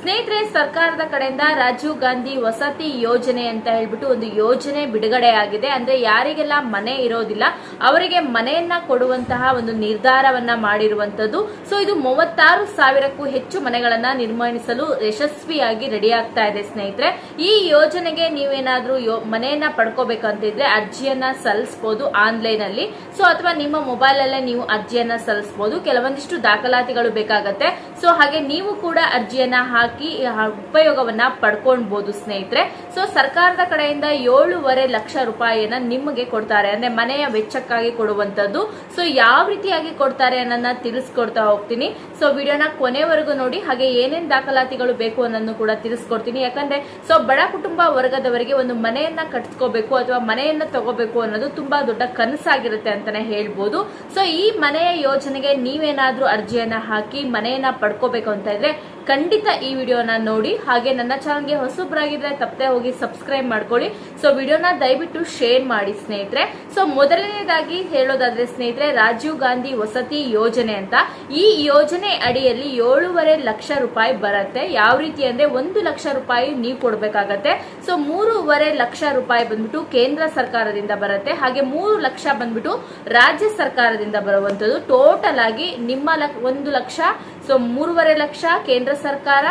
ಸ್ನೇಹಿತರೆ, ಸರ್ಕಾರದ ಕಡೆಯಿಂದ ರಾಜೀವ್ ಗಾಂಧಿ ವಸತಿ ಯೋಜನೆ ಅಂತ ಹೇಳ್ಬಿಟ್ಟು ಒಂದು ಯೋಜನೆ ಬಿಡುಗಡೆ ಆಗಿದೆ. ಅಂದ್ರೆ ಯಾರಿಗೆಲ್ಲ ಮನೆ ಇರೋದಿಲ್ಲ, ಅವರಿಗೆ ಮನೆಯನ್ನ ಕೊಡುವಂತಹ ಒಂದು ನಿರ್ಧಾರವನ್ನ ಮಾಡಿರುವಂತದ್ದು ಸೊ ಇದು ಮೂವತ್ತಾರು ಸಾವಿರಕ್ಕೂ ಹೆಚ್ಚು ಮನೆಗಳನ್ನ ನಿರ್ಮಾಣಿಸಲು ಯಶಸ್ವಿಯಾಗಿ ರೆಡಿ ಆಗ್ತಾ ಇದೆ ಸ್ನೇಹಿತರೆ. ಈ ಯೋಜನೆಗೆ ನೀವೇನಾದ್ರೂ ಮನೆಯನ್ನ ಪಡ್ಕೋಬೇಕಂತಿದ್ರೆ ಅರ್ಜಿಯನ್ನ ಸಲ್ಲಿಸಬಹುದು ಆನ್ಲೈನ್ ಅಲ್ಲಿ ಸೊ ಅಥವಾ ನಿಮ್ಮ ಮೊಬೈಲ್ ಅಲ್ಲೇ ನೀವು ಅರ್ಜಿಯನ್ನ ಸಲ್ಲಿಸಬಹುದು ಕೆಲವೊಂದಿಷ್ಟು ದಾಖಲಾತಿಗಳು ಬೇಕಾಗತ್ತೆ. ಸೊ ಹಾಗೆ ನೀವು ಕೂಡ ಅರ್ಜಿಯನ್ನ ಆ, ಉಪಯೋಗವನ್ನ ಪಡ್ಕೊಳ್ಬಹುದು ಸ್ನೇಹಿತರೆ. ಸೊ ಸರ್ಕಾರದ ಕಡೆಯಿಂದ ಏಳುವರೆ ಲಕ್ಷ ರೂಪಾಯಿಯನ್ನ ನಿಮಗೆ ಕೊಡ್ತಾರೆ. ಅಂದ್ರೆ ಮನೆಯ ವೆಚ್ಚಕ್ಕಾಗಿ ಕೊಡುವಂತದ್ದು ಸೊ ಯಾವ ರೀತಿಯಾಗಿ ಕೊಡ್ತಾರೆ ಅನ್ನೋದನ್ನ ತಿಳಿಸ್ಕೊಡ್ತಾ ಹೋಗ್ತೀನಿ. ಸೊ ವಿಡಿಯೋನ ಕೊನೆವರೆಗೂ ನೋಡಿ. ಹಾಗೆ ಏನೇನ್ ದಾಖಲಾತಿಗಳು ಬೇಕು ಅನ್ನೋದನ್ನು ಕೂಡ ತಿಳಿಸ್ಕೊಡ್ತೀನಿ. ಯಾಕಂದ್ರೆ ಸೊ ಬಡ ಕುಟುಂಬ ವರ್ಗದವರಿಗೆ ಒಂದು ಮನೆಯನ್ನ ಕಟ್ಸ್ಕೋಬೇಕು ಅಥವಾ ಮನೆಯನ್ನ ತಗೋಬೇಕು ಅನ್ನೋದು ತುಂಬಾ ದೊಡ್ಡ ಕನಸಾಗಿರುತ್ತೆ ಅಂತಾನೆ ಹೇಳ್ಬೋದು. ಸೊ ಈ ಮನೆಯ ಯೋಜನೆಗೆ ನೀವೇನಾದ್ರೂ ಅರ್ಜಿಯನ್ನ ಹಾಕಿ ಮನೆಯನ್ನ ಪಡ್ಕೋಬೇಕು ಅಂತ ಇದ್ರೆ ಖಂಡಿತ ಈ ವಿಡಿಯೋನ ನೋಡಿ, ಹಾಗೆ ನನ್ನ ಚಾನಲ್ಗೆ ಹೊಸಬ್ರಾಗಿದ್ರೆ ತಪ್ಪದೆ ಹೋಗಿ ಸಬ್ಸ್ಕ್ರೈಬ್ ಮಾಡ್ಕೊಳ್ಳಿ. ಸೊ ವಿಡಿಯೋನ ದಯವಿಟ್ಟು ಶೇರ್ ಮಾಡಿ ಸ್ನೇಹಿತರೆ. ಸೊ ಮೊದಲನೇದಾಗಿ ಹೇಳೋದಾದ್ರೆ ಸ್ನೇಹಿತರೆ, ರಾಜೀವ್ ಗಾಂಧಿ ವಸತಿ ಯೋಜನೆ ಅಂತ. ಈ ಯೋಜನೆ ಅಡಿಯಲ್ಲಿ ಏಳೂವರೆ ಲಕ್ಷ ರೂಪಾಯಿ ಬರುತ್ತೆ. ಯಾವ ರೀತಿ ಅಂದ್ರೆ ಒಂದು ಲಕ್ಷ ರೂಪಾಯಿ ನೀವು ಕೊಡ್ಬೇಕಾಗತ್ತೆ. ಸೊ ಮೂರುವರೆ ಲಕ್ಷ ರೂಪಾಯಿ ಬಂದ್ಬಿಟ್ಟು ಕೇಂದ್ರ ಸರ್ಕಾರದಿಂದ ಬರುತ್ತೆ. ಹಾಗೆ ಮೂರು ಲಕ್ಷ ಬಂದ್ಬಿಟ್ಟು ರಾಜ್ಯ ಸರ್ಕಾರದಿಂದ ಬರುವಂತದ್ದು ಟೋಟಲ್ ಆಗಿ ನಿಮ್ಮ ಒಂದು ಲಕ್ಷ ಸೊ ಮೂರುವರೆ ಲಕ್ಷ ಕೇಂದ್ರ ಸರ್ಕಾರ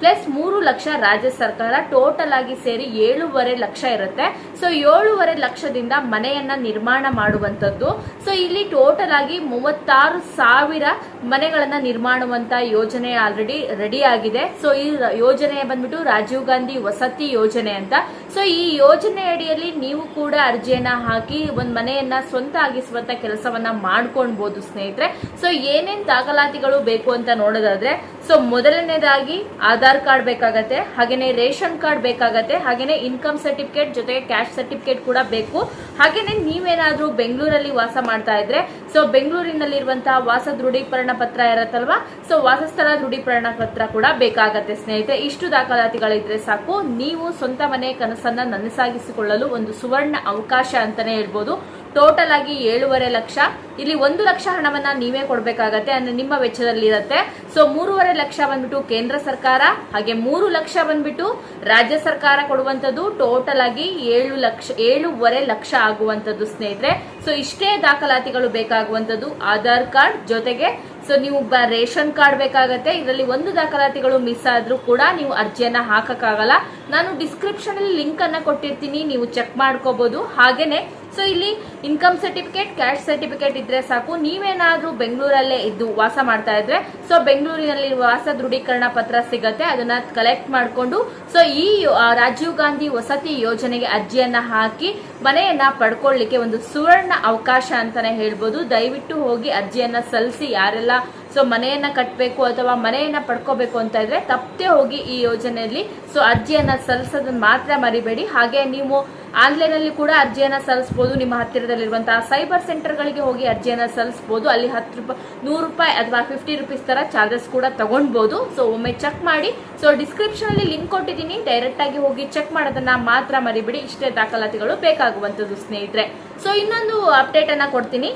ಪ್ಲಸ್ ಮೂರು ಲಕ್ಷ ರಾಜ್ಯ ಸರ್ಕಾರ ಟೋಟಲ್ ಆಗಿ ಸೇರಿ ಏಳೂವರೆ ಲಕ್ಷ ಇರುತ್ತೆ. ಸೊ ಏಳುವರೆ ಲಕ್ಷದಿಂದ ಮನೆಯನ್ನ ನಿರ್ಮಾಣ ಮಾಡುವಂತದ್ದು ಸೊ ಇಲ್ಲಿ ಟೋಟಲ್ ಆಗಿ ಮೂವತ್ತಾರು ಸಾವಿರ ಮನೆಗಳನ್ನ ನಿರ್ಮಾಣವಂತ ಯೋಜನೆ ಆಲ್ರೆಡಿ ರೆಡಿ ಆಗಿದೆ. ಸೊ ಈ ಯೋಜನೆ ಬಂದ್ಬಿಟ್ಟು ರಾಜೀವ್ ಗಾಂಧಿ ವಸತಿ ಯೋಜನೆ ಅಂತ. ಸೊ ಈ ಯೋಜನೆ ಅಡಿಯಲ್ಲಿ ನೀವು ಕೂಡ ಅರ್ಜಿಯನ್ನ ಹಾಕಿ ಒಂದ್ ಮನೆಯನ್ನ ಸ್ವಂತ ಆಗಿಸುವಂತ ಕೆಲಸವನ್ನ ಮಾಡ್ಕೊಳ್ಬಹುದು ಸ್ನೇಹಿತರೆ. ಸೊ ಏನೇನ್ ದಾಖಲಾತಿಗಳು ಬೇಕು ಅಂತ ನೋಡೋದಾದ್ರೆ ಸೊ ಮೊದಲನೇದಾಗಿ ಆಧಾರ್ ಕಾರ್ಡ್ ಬೇಕಾಗತ್ತೆ, ಹಾಗೇನೆ ರೇಷನ್ ಕಾರ್ಡ್ ಬೇಕಾಗತ್ತೆ, ಹಾಗೇನೆ ಇನ್ಕಮ್ ಸರ್ಟಿಫಿಕೇಟ್ ಜೊತೆಗೆ ಕ್ಯಾಶ್ ಸರ್ಟಿಫಿಕೇಟ್ ಕೂಡ ಬೇಕು. ಹಾಗೇನೆ ನೀವೇನಾದ್ರೂ ಬೆಂಗಳೂರಲ್ಲಿ ವಾಸ ಮಾಡ್ತಾ ಇದ್ರೆ, ಸೊ ಬೆಂಗಳೂರಿನಲ್ಲಿರುವಂತಹ ವಾಸ ದೃಢೀಕರಣ ಪತ್ರ ಇರತ್ತಲ್ವಾ? ಸೊ ವಾಸಸ್ಥಳ ದೃಢೀಕರಣ ಪತ್ರ ಕೂಡ ಬೇಕಾಗತ್ತೆ ಸ್ನೇಹಿತರೆ. ಇಷ್ಟು ದಾಖಲಾತಿಗಳಿದ್ರೆ ಸಾಕು. ನೀವು ಸ್ವಂತ ಮನೆ ಕನಸನ್ನ ನನಸಾಗಿಸಿಕೊಳ್ಳಲು ಒಂದು ಸುವರ್ಣ ಅವಕಾಶ ಅಂತಾನೆ ಹೇಳ್ಬೋದು. ಟೋಟಲ್ ಆಗಿ ಏಳುವರೆ ಲಕ್ಷ. ಇಲ್ಲಿ ಒಂದು ಲಕ್ಷ ಹಣವನ್ನ ನೀವೇ ಕೊಡಬೇಕಾಗತ್ತೆ, ಅಂದ್ರೆ ನಿಮ್ಮ ವೆಚ್ಚದಲ್ಲಿ ಇರುತ್ತೆ ಸೊ ಮೂರುವರೆ ಲಕ್ಷ ಬಂದ್ಬಿಟ್ಟು ಕೇಂದ್ರ ಸರ್ಕಾರ, ಹಾಗೆ ಮೂರು ಲಕ್ಷ ಬಂದ್ಬಿಟ್ಟು ರಾಜ್ಯ ಸರ್ಕಾರ ಕೊಡುವಂತದ್ದು ಟೋಟಲ್ ಆಗಿ ಏಳು ಲಕ್ಷ, ಏಳುವರೆ ಲಕ್ಷ ಆಗುವಂತದ್ದು ಸ್ನೇಹಿತರೆ. ಸೊ ಇಷ್ಟೇ ದಾಖಲಾತಿಗಳು ಬೇಕಾಗುವಂತದ್ದು ಆಧಾರ್ ಕಾರ್ಡ್ ಜೊತೆಗೆ ಸೊ ನೀವು ರೇಷನ್ ಕಾರ್ಡ್ ಬೇಕಾಗತ್ತೆ. ಇದರಲ್ಲಿ ಒಂದು ದಾಖಲಾತಿಗಳು ಮಿಸ್ ಆದ್ರೂ ಕೂಡ ನೀವು ಅರ್ಜಿಯನ್ನ ಹಾಕಕ್ಕಾಗಲ್ಲ. ನಾನು ಡಿಸ್ಕ್ರಿಪ್ಷನ್ ಅಲ್ಲಿ ಲಿಂಕ್ ಅನ್ನ ಕೊಟ್ಟಿರ್ತೀನಿ, ನೀವು ಚೆಕ್ ಮಾಡ್ಕೋಬಹುದು ಹಾಗೇನೆ ಸೊ ಇಲ್ಲಿ ಇನ್ಕಮ್ ಸರ್ಟಿಫಿಕೇಟ್ ಕ್ಯಾಶ್ ಸರ್ಟಿಫಿಕೇಟ್ ಇದ್ರೆ ಸಾಕು. ನೀವೇನಾದ್ರೂ ಬೆಂಗಳೂರಲ್ಲೇ ಇದ್ದು ವಾಸ ಮಾಡ್ತಾ ಇದ್ರೆ, ಸೊ ಬೆಂಗಳೂರಿನಲ್ಲಿ ವಾಸ ದೃಢೀಕರಣ ಪತ್ರ ಸಿಗತ್ತೆ. ಅದನ್ನ ಕಲೆಕ್ಟ್ ಮಾಡಿಕೊಂಡು, ಸೊ ಈ ರಾಜೀವ್ ಗಾಂಧಿ ವಸತಿ ಯೋಜನೆಗೆ ಅರ್ಜಿಯನ್ನ ಹಾಕಿ ಮನೆಯನ್ನ ಪಡ್ಕೊಳ್ಳಿಕ್ಕೆ ಒಂದು ಸುವರ್ಣ ಅವಕಾಶ ಅಂತಾನೆ ಹೇಳ್ಬೋದು. ದಯವಿಟ್ಟು ಹೋಗಿ ಅರ್ಜಿಯನ್ನ ಸಲ್ಲಿಸಿ. ಯಾರೆಲ್ಲ, ಸೊ ಮನೆಯನ್ನ ಕಟ್ಟಬೇಕು ಅಥವಾ ಮನೆಯನ್ನ ಪಡ್ಕೋಬೇಕು ಅಂತ ಇದ್ರೆ ತಪ್ಪದೆ ಹೋಗಿ ಈ ಯೋಜನೆಯಲ್ಲಿ, ಸೊ ಅರ್ಜಿಯನ್ನ ಸಲ್ಲಿಸೋದನ್ನ ಮಾತ್ರ ಮರಿಬೇಡಿ. ಹಾಗೆ ನೀವು ಆನ್ಲೈನ್ ಅಲ್ಲಿ ಕೂಡ ಅರ್ಜಿಯನ್ನು ಸಲ್ಲಿಸಬಹುದು ನಿಮ್ಮ ಹತ್ತಿರದಲ್ಲಿರುವಂತಹ ಸೈಬರ್ ಸೆಂಟರ್ಗಳಿಗೆ ಹೋಗಿ ಅರ್ಜಿಯನ್ನು ಸಲ್ಲಿಸಬಹುದು ಅಲ್ಲಿ ಹತ್ತು ರೂಪಾಯಿ ನೂರು ರೂಪಾಯಿ ಅಥವಾ ಫಿಫ್ಟಿ ರುಪೀಸ್ ತರ ಚಾರ್ಜಸ್ ಕೂಡ ತಗೊಳ್ಬಹುದು ಸೊ ಒಮ್ಮೆ ಚೆಕ್ ಮಾಡಿ. ಸೊ ಡಿಸ್ಕ್ರಿಪ್ಷನ್ ಅಲ್ಲಿ ಲಿಂಕ್ ಕೊಟ್ಟಿದ್ದೀನಿ. ಡೈರೆಕ್ಟ್ ಆಗಿ ಹೋಗಿ ಚೆಕ್ ಮಾಡೋದನ್ನ ಮಾತ್ರ ಮರಿಬಿಡಿ. ಇಷ್ಟೇ ದಾಖಲಾತಿಗಳು ಬೇಕಾಗುವಂತದ್ದು ಸ್ನೇಹಿತರೆ. ಸೊ ಇನ್ನೊಂದು ಅಪ್ಡೇಟ್ ಅನ್ನ ಕೊಡ್ತೀನಿ.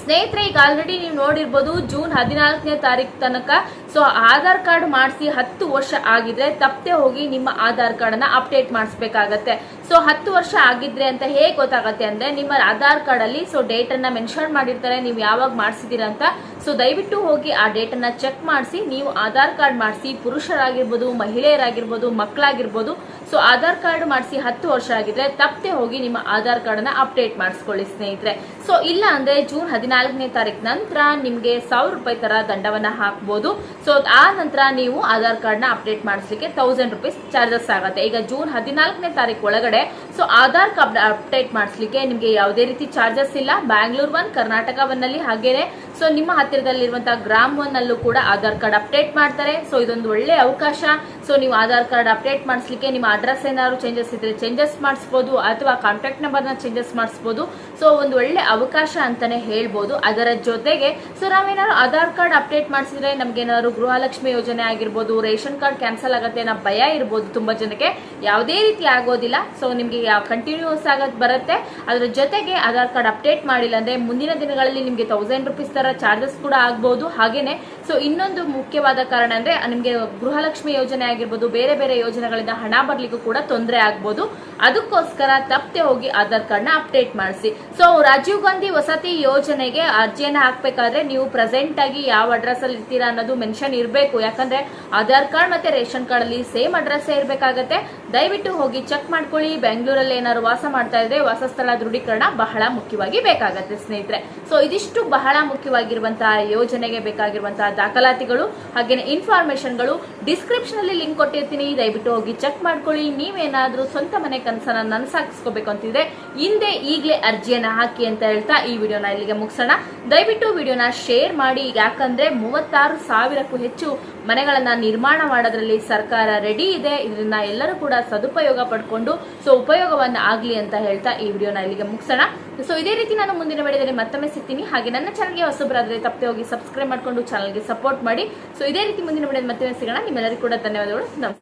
ಸ್ನೇಹಿತರೆ, ಈಗ ಆಲ್ರೆಡಿ ನೀವು ನೋಡಿರ್ಬೋದು ಜೂನ್ ಹದಿನಾಲ್ಕನೇ ತಾರೀಕು ತನಕ. ಸೊ ಆಧಾರ್ ಕಾರ್ಡ್ ಮಾಡಿಸಿ ಹತ್ತು ವರ್ಷ ಆಗಿದ್ರೆ ತಪ್ಪದೆ ಹೋಗಿ ನಿಮ್ಮ ಆಧಾರ್ ಕಾರ್ಡನ್ನು ಅಪ್ಡೇಟ್ ಮಾಡಿಸ್ಬೇಕಾಗತ್ತೆ. ಸೊ ಹತ್ತು ವರ್ಷ ಆಗಿದ್ರೆ ಅಂತ ಹೇಗೆ ಗೊತ್ತಾಗತ್ತೆ ಅಂದ್ರೆ ನಿಮ್ಮ ಆಧಾರ್ ಕಾರ್ಡ್ ಅಲ್ಲಿ ಸೊ ಡೇಟ್ ಅನ್ನ ಮೆನ್ಷನ್ ಮಾಡಿರ್ತಾರೆ, ನೀವು ಯಾವಾಗ ಮಾಡಿಸಿದ್ದೀರ ಅಂತ. ಸೊ ದಯವಿಟ್ಟು ಹೋಗಿ ಆ ಡೇಟ್ ಅನ್ನ ಚೆಕ್ ಮಾಡಿಸಿ, ನೀವು ಆಧಾರ್ ಕಾರ್ಡ್ ಮಾಡಿಸಿ, ಪುರುಷರಾಗಿರ್ಬೋದು, ಮಹಿಳೆಯರಾಗಿರ್ಬೋದು, ಮಕ್ಕಳಾಗಿರ್ಬೋದು ಸೊ ಆಧಾರ್ ಕಾರ್ಡ್ ಮಾಡಿಸಿ ಹತ್ತು ವರ್ಷ ಆಗಿದ್ರೆ ತಪ್ಪದೆ ಹೋಗಿ ನಿಮ್ಮ ಆಧಾರ್ ಕಾರ್ಡ್ನ ಅಪ್ಡೇಟ್ ಮಾಡಿಸ್ಕೊಳ್ಳಿ, ಸ್ನೇಹಿತರೆ. ಸೊ ಇಲ್ಲ ಅಂದ್ರೆ ಜೂನ್ ಹದಿನಾಲ್ಕನೇ ತಾರೀಕು ನಂತರ ನಿಮ್ಗೆ ಸಾವಿರ ರೂಪಾಯಿ ತರ ದಂಡವನ್ನ ಹಾಕ್ಬೋದು. ಸೊ ಆ ನಂತರ ನೀವು ಆಧಾರ್ ಕಾರ್ಡ್ನ ಅಪ್ಡೇಟ್ ಮಾಡಿಸ್ಲಿಕ್ಕೆ ತೌಸಂಡ್ ರುಪೀಸ್ ಚಾರ್ಜಸ್ ಆಗುತ್ತೆ. ಈಗ ಜೂನ್ ಹದಿನಾಲ್ಕನೇ ತಾರೀಕು ಒಳಗಡೆ, ಸೊ ಆಧಾರ್ ಕಾರ್ಡ್ ಅಪ್ಡೇಟ್ ಮಾಡಿಸ್ಲಿಕ್ಕೆ ನಿಮ್ಗೆ ಯಾವುದೇ ರೀತಿ ಚಾರ್ಜಸ್ ಇಲ್ಲ. ಬ್ಯಾಂಗ್ಳೂರ್ ಒನ್ ಕರ್ನಾಟಕ ಒನ್ನಲ್ಲಿ ಹಾಗೇನೆ. ಸೊ ನಿಮ್ಮ ಹತ್ತಿರದಲ್ಲಿರುವಂತಹ ಗ್ರಾಮ್ ಒನ್ ಅಲ್ಲೂ ಕೂಡ ಆಧಾರ್ ಕಾರ್ಡ್ ಅಪ್ಡೇಟ್ ಮಾಡ್ತಾರೆ. ಸೊ ಇದೊಂದು ಒಳ್ಳೆ ಅವಕಾಶ. ಸೊ ನೀವು ಆಧಾರ್ ಕಾರ್ಡ್ ಅಪ್ಡೇಟ್ ಮಾಡಿಸ್ಲಿಕ್ಕೆ ನಿಮ್ಮ ಅಡ್ರೆಸ್ ಏನಾದ್ರು ಚೇಂಜಸ್ ಇದ್ರೆ ಚೇಂಜಸ್ ಮಾಡಿಸ್ಬೋದು ಅಥವಾ ಕಾಂಟ್ಯಾಕ್ಟ್ ನಂಬರ್ನ ಚೇಂಜಸ್ ಮಾಡಿಸ್ಬೋದು. ಸೊ ಒಂದು ಒಳ್ಳೆ ಅವಕಾಶ ಅಂತಾನೆ ಹೇಳ್ಬೋದು. ಅದರ ಜೊತೆಗೆ ಸೊ ನಾವೇನಾದ್ರು ಆಧಾರ್ ಕಾರ್ಡ್ ಅಪ್ಡೇಟ್ ಮಾಡಿಸಿದ್ರೆ ನಮ್ಗೆ ಏನಾದ್ರು ಗೃಹಲಕ್ಷ್ಮಿ ಯೋಜನೆ ಆಗಿರ್ಬೋದು, ರೇಷನ್ ಕಾರ್ಡ್ ಕ್ಯಾನ್ಸಲ್ ಆಗುತ್ತೆ ಅನ್ನೋ ಭಯ ಇರ್ಬೋದು ತುಂಬಾ ಜನಕ್ಕೆ. ಯಾವುದೇ ರೀತಿ ಆಗೋದಿಲ್ಲ. ಸೊ ನಿಮಗೆ ಕಂಟಿನ್ಯೂಸ್ ಆಗೋದು ಬರುತ್ತೆ. ಅದರ ಜೊತೆಗೆ ಆಧಾರ್ ಕಾರ್ಡ್ ಅಪ್ಡೇಟ್ ಮಾಡಿಲ್ಲ ಅಂದ್ರೆ ಮುಂದಿನ ದಿನಗಳಲ್ಲಿ ನಿಮಗೆ ತೌಸಂಡ್ ರುಪೀಸ್ ತರ ಚಾರ್ಜಸ್ ಕೂಡ ಆಗ್ಬೋದು. ಹಾಗೇನೆ ಸೊ ಇನ್ನೊಂದು ಮುಖ್ಯವಾದ ಕಾರಣ ಅಂದ್ರೆ, ನಿಮಗೆ ಗೃಹಲಕ್ಷ್ಮಿ ಯೋಜನೆ ಆಗಿರ್ಬೋದು, ಬೇರೆ ಬೇರೆ ಯೋಜನೆಗಳಿಂದ ಹಣ ಬರ್ಲಿಕ್ಕೂ ಕೂಡ ತೊಂದರೆ ಆಗ್ಬೋದು. ಅದಕ್ಕೋಸ್ಕರ ತಪ್ಪದೆ ಹೋಗಿ ಆಧಾರ್ ಕಾರ್ಡ್ನ ಅಪ್ಡೇಟ್ ಮಾಡಿಸಿ. ಸೊ ರಾಜೀವ್ ಗಾಂಧಿ ವಸತಿ ಯೋಜನೆಗೆ ಅರ್ಜಿಯನ್ನು ಹಾಕ್ಬೇಕಾದ್ರೆ ನೀವು ಪ್ರೆಸೆಂಟ್ ಆಗಿ ಯಾವ ಅಡ್ರೆಸ್ ಅಲ್ಲಿ ಇರ್ತೀರಾ ಅನ್ನೋದು ಮೆನ್ಷನ್ ಇರಬೇಕು. ಯಾಕಂದ್ರೆ ಆಧಾರ್ ಕಾರ್ಡ್ ಮತ್ತೆ ರೇಷನ್ ಕಾರ್ಡ್ ಅಲ್ಲಿ ಸೇಮ್ ಅಡ್ರೆಸ್ ಇರಬೇಕಾಗತ್ತೆ. ದಯವಿಟ್ಟು ಹೋಗಿ ಚೆಕ್ ಮಾಡ್ಕೊಳ್ಳಿ. ಬೆಂಗಳೂರಲ್ಲಿ ಏನಾದ್ರು ವಾಸ ಮಾಡ್ತಾ ಇದ್ರೆ ವಾಸಸ್ಥಳ ದೃಢೀಕರಣ ಬಹಳ ಮುಖ್ಯವಾಗಿ ಬೇಕಾಗತ್ತೆ ಸ್ನೇಹಿತರೆ. ಸೊ ಇದಿಷ್ಟು ಬಹಳ ಮುಖ್ಯವಾಗಿರುವಂತಹ ಯೋಜನೆಗೆ ಬೇಕಾಗಿರುವಂತಹ ದಾಖಲಾತಿಗಳು, ಹಾಗೇನೆ ಇನ್ಫಾರ್ಮೇಶನ್ಗಳು ಡಿಸ್ಕ್ರಿಪ್ಷನ್ ಅಲ್ಲಿ ಲಿಂಕ್ ಕೊಟ್ಟಿರ್ತೀನಿ. ದಯವಿಟ್ಟು ಹೋಗಿ ಚೆಕ್ ಮಾಡ್ಕೊಳ್ಳಿ. ನೀವೇನಾದ್ರೂ ಸ್ವಂತ ಮನೆ ಕನಸನ್ನ ನನಸಾಗಿಸ್ಕೋಬೇಕು ಅಂತಿದ್ರೆ ಹಿಂದೆ ಈಗಲೇ ಅರ್ಜಿಯನ್ನ ಹಾಕಿ ಅಂತ ಹೇಳ್ತಾ ಈ ವಿಡಿಯೋನ ಇಲ್ಲಿಗೆ ಮುಗಿಸೋಣ. ದಯವಿಟ್ಟು ವಿಡಿಯೋನ ಶೇರ್ ಮಾಡಿ. ಯಾಕಂದ್ರೆ ಮೂವತ್ತಾರು ಸಾವಿರಕ್ಕೂ ಹೆಚ್ಚು ಮನೆಗಳನ್ನ ನಿರ್ಮಾಣ ಮಾಡೋದ್ರಲ್ಲಿ ಸರ್ಕಾರ ರೆಡಿ ಇದೆ. ಇದನ್ನ ಎಲ್ಲರೂ ಕೂಡ ಸದುಪಯೋಗ ಪಡ್ಕೊಂಡು, ಸೊ ಉಪಯೋಗವನ್ನ ಆಗ್ಲಿ ಅಂತ ಹೇಳ್ತಾ ಈ ವಿಡಿಯೋನ ಇಲ್ಲಿಗೆ ಮುಗಿಸೋಣ. ಸೊ ಇದೇ ರೀತಿ ನಾನು ಮುಂದಿನ ವಿಡಿಯೋದಲ್ಲಿ ಮತ್ತೊಮ್ಮೆ ಸಿಗ್ತೀನಿ. ಹಾಗೆ ನನ್ನ ಚಾನಲ್ಗೆ ಹೊಸಬರಾದ್ರೆ ತಪ್ಪದೆ ಹೋಗಿ ಸಬ್ಸ್ಕ್ರೈಬ್ ಮಾಡ್ಕೊಂಡು ಚಾನಲ್ಗೆ ಸಪೋರ್ಟ್ ಮಾಡಿ. ಸೊ ಇದೇ ರೀತಿ ಮುಂದಿನ ವಿಡಿಯೋದಲ್ಲಿ ಮತ್ತೊಮ್ಮೆ ಸಿಗೋಣ. ನಿಮ್ಮೆಲ್ಲರಿಗೂ ಕೂಡ ಧನ್ಯವಾದಗಳು. ನಮಸ್ಕಾರ.